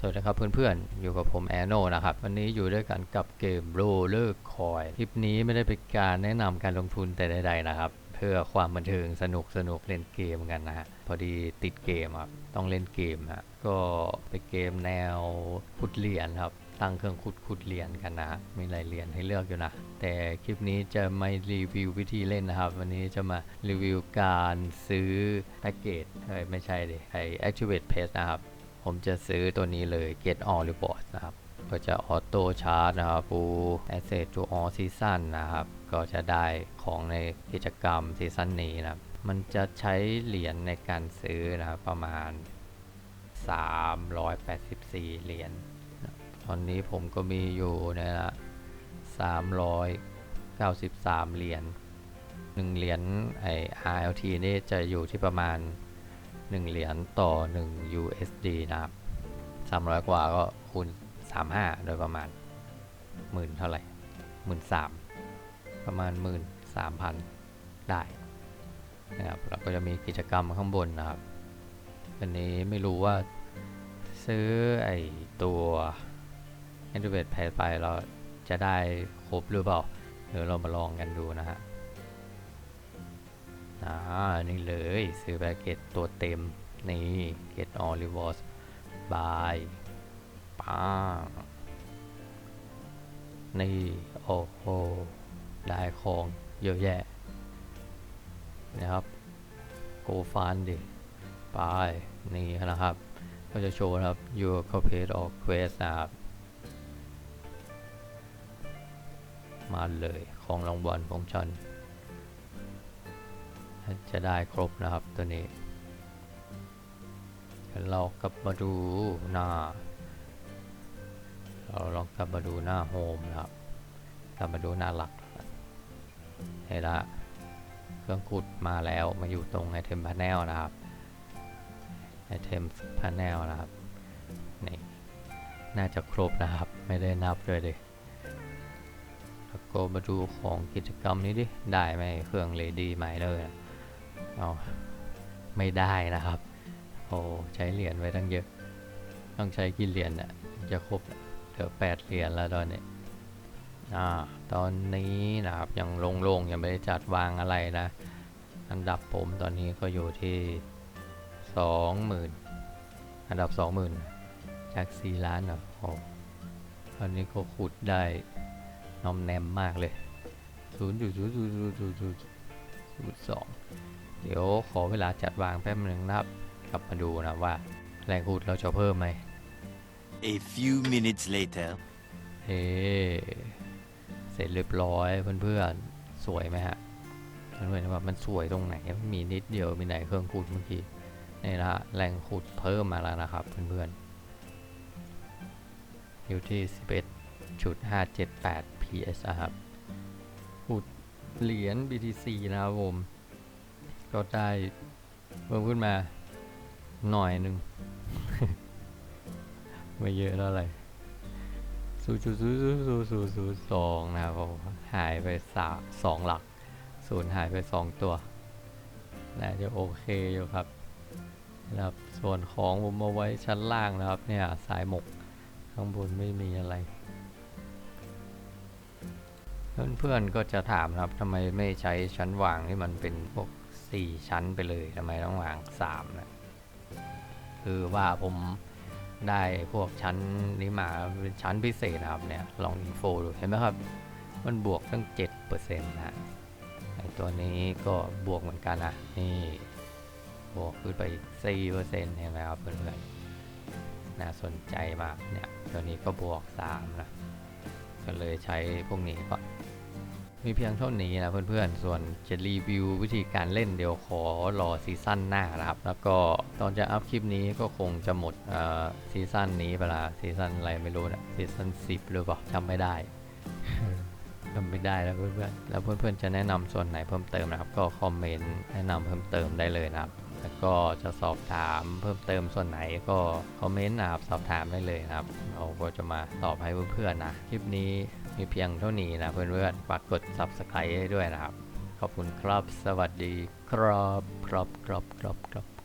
สวัสดีครับเพื่อนๆ อยู่กับผมแอนโนนะครับ วันนี้อยู่ด้วยกันกับเกม Roller Coin คลิปนี้ไม่ได้เป็นการแนะนำการลงทุนแต่ใดๆนะครับ เพื่อความบันเทิงสนุกสนุกเล่นเกมกันนะฮะ พอดีติดเกมครับ ต้องเล่นเกมฮะ ก็เป็นเกมแนวขุดเหรียญครับ ตั้งเครื่องขุดขุดเหรียญกันนะฮะมีหลายเหรียญให้เลือกอยู่นะ แต่คลิปนี้จะไม่รีวิววิธีเล่นนะครับ วันนี้จะมารีวิวการซื้อแพ็กเกจเฮ้ยไม่ใช่ดิไอ Activate Page นะครับ ผมจะซื้อตัวนี้เลย Get All Rewards นะครับ ก็จะออโต้ชาร์จนะครับปู Asset to All Season นะครับ ก็จะได้ของในกิจกรรมซีซั่นนี้นะครับ มันจะใช้เหรียญในการซื้อนะครับประมาณ 384 เหรียญ ตอนนี้ผมก็มีอยู่เนะละ393 เหรียญ1เหรียญไอ RLT นี่จะอยู่ที่ประมาณ 1 เหรียญต่อ 1 USD นะครับ300 กว่าก็คูณ 35 โดยประมาณหมื่นเท่าไหร่หมื่นสามประมาณหมื่นสามพันได้นะครับแล้วก็จะมีกิจกรรมข้างบนนะครับ อันนี้ไม่รู้ว่าซื้อไอตัว a n t i v a t e ไปเราจะได้ครบหรือเปล่า เดี๋ยวเรามาลองกันดูนะฮะ อ่านี่เลย ซื้อแพ็กเกจตัวเต็ม นี่ Get All Rewards by ป้านี่ โอ้โห ได้ของเยอะแยะ นะครับ โกฟันดิไปนี่นะครับ ก็จะโชว์นะครับ Your Complete or Quest นะครับมาเลยของรางวัลของฉัน จะได้ครบนะครับตัวนี้เรากลับมาดูหน้า เราลองกลับมาดูหน้าโฮมนะครับ กลับมาดูหน้าหลักเห็นละเครื่องขุดมาแล้วมาอยู่ตรงไอเทมพา n นลนะครับไอเทมพา n นลนะครับนี่น่าจะครบนะครับ ไม่ได้นับเลยดิแล้วก็มาดูของกิจกรรมนี้ดิ ได้ไหมเครื่องเลดี้ไหมเลยนะ เอาไม่ได้นะครับ โอ้ใช้เหรียญไว้ตั้งเยอะ ต้องใช้กี่เหรียญน่ะจะครบเหลือแปดเหรียญแล้วตอนนี้อ่าตอนนี้นะครับยังโล่งๆยังไม่ได้จัดวางอะไรนะ อันดับผมตอนนี้ก็อยู่ที่สองหมื่นอันดับสองหมื่นจากสี่ล้านเหรอโอ้ตอนนี้ก็ขุดได้นอมแนมมากเลยศูนย์จุดศูนย์ศูนย์ศูนย์ศูนย์ศูนย์ ศูนย์สองเดี๋ยวขอเวลาจัดวางแป๊บหนึ่งนะครับ กลับมาดูนะว่าแรงขุดเราจะเพิ่มไหม A few minutes later. เฮ้เสร็จเรียบร้อยเพื่อนๆ สวยไหมฮะเพื่อนๆว่ามันสวยตรงไหน มีนิดเดียวมีไหนเครื่องขุดเมื่อกี้นี่นะฮะแรงขุดเพิ่มมาแล้วนะครับเพื่อนๆอยู่ที่ 11.578 ps อะครับขุด เหรียญ BTC นะครับผม ก็ได้เพิ่มขึ้นมาหน่อยหนึ่ง ไม่เยอะเท่าไหร่ศูนย์จุดศูนย์ศูนย์ศูนย์ศูนย์ศูนย์สองนะครับผมหายไปสามสองหลักศูนย์หายไปสองตัวน่าจะโอเคอยู่ครับนะครับ ส่วนของผมเอาไว้ชั้นล่างนะครับ เนี่ย สายหมก ข้างบนไม่มีอะไร เพื่อนๆก็จะถามครับทำไมไม่ใช้ชั้นวางที่มันเป็นพวก 4 ชั้นไปเลยทำไมต้องวาง3นะคือว่าผมได้พวกชั้นนี้มาเป็นชั้นพิเศษนะครับเนี่ยลองอินโฟดูเห็นไหมครับ มันบวกตั้ง 7%นะไอตัวนี้ก็บวกเหมือนกันนะนี่บวกขึ้นไปอีก4%เห็นไหมครับเพื่อนๆน่าสนใจมากเนี่ยตัวนี้ก็บวก 3 นะ ก็เลยใช้พวกนี้ก่อน มีเพียงเท่านี้นะเพื่อนๆ ส่วนจะรีวิววิธีการเล่นเดี๋ยวขอรอซีซั่นหน้านะครับ แล้วก็ตอนจะอัพคลิปนี้ก็คงจะหมดเอ่อซีซั่นนี้เวลาซีซั่นอะไรไม่รู้นะซีซั่น10หรือเปล่าจำไม่ได้จำไม่ได้แล้วเพื่อนๆ แล้วเพื่อนๆ จะแนะนำส่วนไหนเพิ่มเติมนะครับ ก็คอมเมนต์แนะนำเพิ่มเติมได้เลยนะครับ แล้วก็จะสอบถามเพิ่มเติมส่วนไหนก็คอมเมนต์นะครับสอบถามได้เลยนะครับ เราก็จะมาตอบให้เพื่อนๆนะ คลิปนี้ มีเพียงเท่านี้นะเพื่อนๆฝากกด subscribe ให้ด้วยนะครับ ขอบคุณครับ สวัสดีครับ ครับครับครับครับ